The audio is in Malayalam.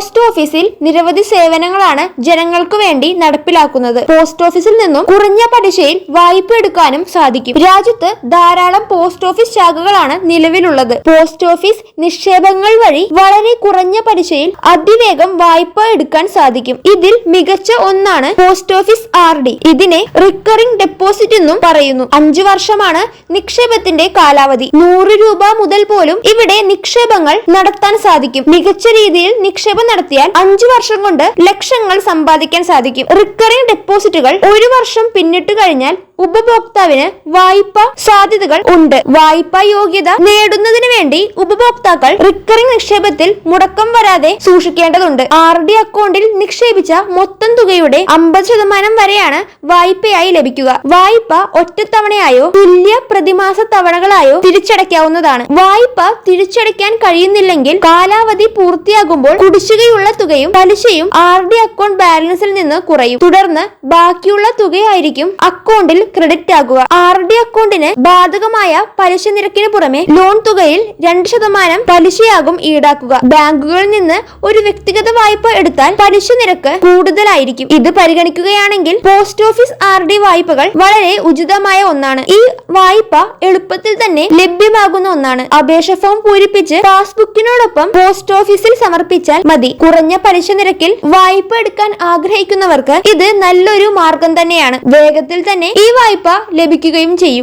പോസ്റ്റ് ഓഫീസിൽ നിരവധി സേവനങ്ങളാണ് ജനങ്ങൾക്ക് വേണ്ടി നടപ്പിലാക്കുന്നത്. പോസ്റ്റ് ഓഫീസിൽ നിന്നും കുറഞ്ഞ പലിശയിൽ വായ്പ എടുക്കാനും സാധിക്കും. രാജ്യത്ത് ധാരാളം പോസ്റ്റ് ഓഫീസ് ശാഖകളാണ് നിലവിലുള്ളത്. പോസ്റ്റ് ഓഫീസ് നിക്ഷേപങ്ങൾ വഴി വളരെ കുറഞ്ഞ പലിശയിൽ അതിവേഗം വായ്പ എടുക്കാൻ സാധിക്കും. ഇതിൽ മികച്ച ഒന്നാണ് പോസ്റ്റ് ഓഫീസ് ആർ ഡി. ഇതിനെ റിക്കറിംഗ് ഡെപ്പോസിറ്റ് എന്നും പറയുന്നു. അഞ്ചു വർഷമാണ് നിക്ഷേപത്തിന്റെ കാലാവധി. നൂറ് രൂപ മുതൽ പോലും ഇവിടെ നിക്ഷേപങ്ങൾ നടത്താൻ സാധിക്കും. മികച്ച രീതിയിൽ നിക്ഷേപം നടത്തിയാൽ അഞ്ചു വർഷം കൊണ്ട് ലക്ഷങ്ങൾ സമ്പാദിക്കാൻ സാധിക്കും. റിക്കറിംഗ് ഡെപ്പോസിറ്റുകൾ ഒരു വർഷം പിന്നിട്ട് കഴിഞ്ഞാൽ ഉപഭോക്താവിന് വായ്പ സാധ്യതകൾ ഉണ്ട്. വായ്പാ യോഗ്യത നേടുന്നതിന് വേണ്ടി ഉപഭോക്താക്കൾ റിക്കറിംഗ് നിക്ഷേപത്തിൽ മുടക്കം വരാതെ സൂക്ഷിക്കേണ്ടതുണ്ട്. ആർ ഡി അക്കൗണ്ടിൽ നിക്ഷേപിച്ച മൊത്തം തുകയുടെ അമ്പത് ശതമാനം വരെയാണ് വായ്പയായി ലഭിക്കുക. വായ്പ ഒറ്റത്തവണയായോ തുല്യ പ്രതിമാസ തവണകളായോ തിരിച്ചടയ്ക്കാവുന്നതാണ്. വായ്പ തിരിച്ചടയ്ക്കാൻ കഴിയുന്നില്ലെങ്കിൽ കാലാവധി പൂർത്തിയാകുമ്പോൾ കുടിശ്ശികയുള്ള തുകയും പലിശയും ആർ ഡി അക്കൗണ്ട് ബാലൻസിൽ നിന്ന് കുറയും. തുടർന്ന് ബാക്കിയുള്ള തുകയായിരിക്കും അക്കൗണ്ടിൽ ക്രെഡിറ്റ് ആകുക. ആർ ഡി അക്കൗണ്ടിന് ബാധകമായ പലിശ നിരക്കിന് പുറമെ ലോൺ തുകയിൽ രണ്ട് ശതമാനം പലിശയാകും ഈടാക്കുക. ബാങ്കുകളിൽ നിന്ന് ഒരു വ്യക്തിഗത വായ്പ എടുത്താൽ പലിശ നിരക്ക് കൂടുതലായിരിക്കും. ഇത് പരിഗണിക്കുകയാണെങ്കിൽ പോസ്റ്റ് ഓഫീസ് ആർ ഡി വായ്പകൾ വളരെ ഉചിതമായ ഒന്നാണ്. ഈ വായ്പ എളുപ്പത്തിൽ തന്നെ ലഭ്യമാകുന്ന ഒന്നാണ്. അപേക്ഷ ഫോം പൂരിപ്പിച്ച് പാസ്ബുക്കിനോടൊപ്പം പോസ്റ്റ് ഓഫീസിൽ സമർപ്പിച്ചാൽ മതി. കുറഞ്ഞ പലിശ നിരക്കിൽ വായ്പ എടുക്കാൻ ആഗ്രഹിക്കുന്നവർക്ക് ഇത് നല്ലൊരു മാർഗം തന്നെയാണ്. വേഗത്തിൽ തന്നെ ഈ വായ്പ ലഭിക്കുകയും ചെയ്യും.